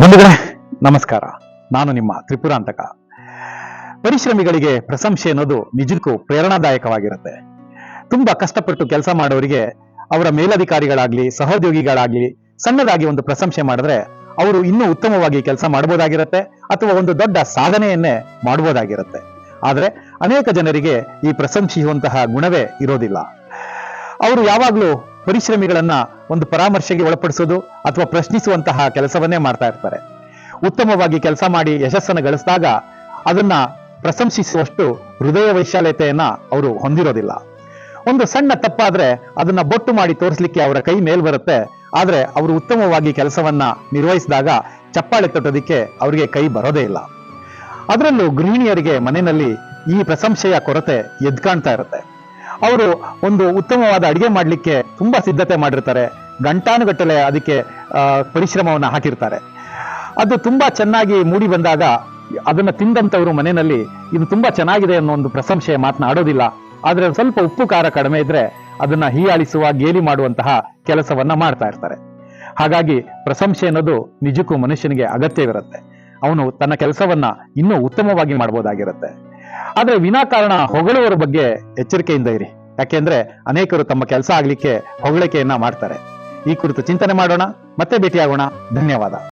ಬಂಧುಗಳೇ, ನಮಸ್ಕಾರ. ನಾನು ನಿಮ್ಮ ತ್ರಿಪುರಾಂತಕ. ಪರಿಶ್ರಮಿಗಳಿಗೆ ಪ್ರಶಂಸೆ ಅನ್ನೋದು ನಿಜಕ್ಕೂ ಪ್ರೇರಣಾದಾಯಕವಾಗಿರುತ್ತೆ. ತುಂಬಾ ಕಷ್ಟಪಟ್ಟು ಕೆಲಸ ಮಾಡೋರಿಗೆ, ಅವರ ಮೇಲಧಿಕಾರಿಗಳಾಗ್ಲಿ, ಸಹೋದ್ಯೋಗಿಗಳಾಗ್ಲಿ, ಸಣ್ಣದಾಗಿ ಒಂದು ಪ್ರಶಂಸೆ ಮಾಡಿದ್ರೆ, ಅವರು ಇನ್ನೂ ಉತ್ತಮವಾಗಿ ಕೆಲಸ ಮಾಡಬಹುದಾಗಿರುತ್ತೆ ಅಥವಾ ಒಂದು ದೊಡ್ಡ ಸಾಧನೆಯನ್ನೇ ಮಾಡಬಹುದಾಗಿರುತ್ತೆ ಆದರೆ, ಅನೇಕ ಜನರಿಗೆ ಈ ಪ್ರಶಂಸಿಸುವಂತಹ ಗುಣವೇ ಇರೋದಿಲ್ಲ. ಅವರು ಯಾವಾಗಲೂ ಪರಿಶ್ರಮಿಗಳನ್ನ ಒಂದು ಪರಾಮರ್ಶೆಗೆ ಒಳಪಡಿಸೋದು ಅಥವಾ ಪ್ರಶ್ನಿಸುವಂತಹ ಕೆಲಸವನ್ನೇ ಮಾಡ್ತಾ ಇರ್ತಾರೆ. ಉತ್ತಮವಾಗಿ ಕೆಲಸ ಮಾಡಿ ಯಶಸ್ಸನ್ನು ಗಳಿಸಿದಾಗ ಅದನ್ನ ಪ್ರಶಂಸಿಸುವಷ್ಟು ಹೃದಯ ವೈಶಾಲ್ಯತೆಯನ್ನ ಅವರು ಹೊಂದಿರೋದಿಲ್ಲ. ಒಂದು ಸಣ್ಣ ತಪ್ಪಾದ್ರೆ ಅದನ್ನ ಬೊಟ್ಟು ಮಾಡಿ ತೋರಿಸ್ಲಿಕ್ಕೆ ಅವರ ಕೈ ಮೇಲ್ ಬರುತ್ತೆ. ಆದ್ರೆ ಅವರು ಉತ್ತಮವಾಗಿ ಕೆಲಸವನ್ನ ನಿರ್ವಹಿಸಿದಾಗ ಚಪ್ಪಾಳೆ ತಟ್ಟೋದಿಕ್ಕೆ ಅವರಿಗೆ ಕೈ ಬರೋದೇ ಇಲ್ಲ. ಅದರಲ್ಲೂ ಗೃಹಿಣಿಯರಿಗೆ ಮನೆಯಲ್ಲಿ ಈ ಪ್ರಶಂಸೆಯ ಕೊರತೆ ಎದ್ಕಾಣ್ತಾ ಇರುತ್ತೆ. ಅವರು ಒಂದು ಉತ್ತಮವಾದ ಅಡಿಗೆ ಮಾಡಲಿಕ್ಕೆ ತುಂಬಾ ಸಿದ್ಧತೆ ಮಾಡಿರ್ತಾರೆ. ಗಂಟಾನುಗಟ್ಟಲೆ ಅದಕ್ಕೆ ಪರಿಶ್ರಮವನ್ನು ಹಾಕಿರ್ತಾರೆ. ಅದು ತುಂಬಾ ಚೆನ್ನಾಗಿ ಮೂಡಿ ಬಂದಾಗ ಅದನ್ನು ತಿಂದಂಥವರು ಮನೆಯಲ್ಲಿ ಇದು ತುಂಬಾ ಚೆನ್ನಾಗಿದೆ ಅನ್ನೋ ಒಂದು ಪ್ರಶಂಸೆ ಮಾತನಾಡೋದಿಲ್ಲ. ಆದರೆ ಸ್ವಲ್ಪ ಉಪ್ಪು ಖಾರ ಕಡಿಮೆ ಇದ್ರೆ ಅದನ್ನ ಹೀಯಾಳಿಸುವ, ಗೇಲಿ ಮಾಡುವಂತಹ ಕೆಲಸವನ್ನ ಮಾಡ್ತಾ ಇರ್ತಾರೆ. ಹಾಗಾಗಿ ಪ್ರಶಂಸೆ ಅನ್ನೋದು ನಿಜಕ್ಕೂ ಮನುಷ್ಯನಿಗೆ ಅಗತ್ಯವಿರುತ್ತೆ. ಅವನು ತನ್ನ ಕೆಲಸವನ್ನ ಇನ್ನೂ ಉತ್ತಮವಾಗಿ ಮಾಡಬಹುದಾಗಿರುತ್ತೆ ಆದ್ರೆ ವಿನಾಕಾರಣ ಹೊಗಳುವರ ಬಗ್ಗೆ ಎಚ್ಚರಿಕೆಯಿಂದ ಇರಿ. ಯಾಕೆಂದ್ರೆ ಅನೇಕರು ತಮ್ಮ ಕೆಲಸ ಆಗ್ಲಿಕ್ಕೆ ಹೊಗಳಿಕೆಯನ್ನ ಮಾಡ್ತಾರೆ. ಈ ಕುರಿತು ಚಿಂತನೆ ಮಾಡೋಣ, ಮತ್ತೆ ಭೇಟಿಯಾಗೋಣ. ಧನ್ಯವಾದ.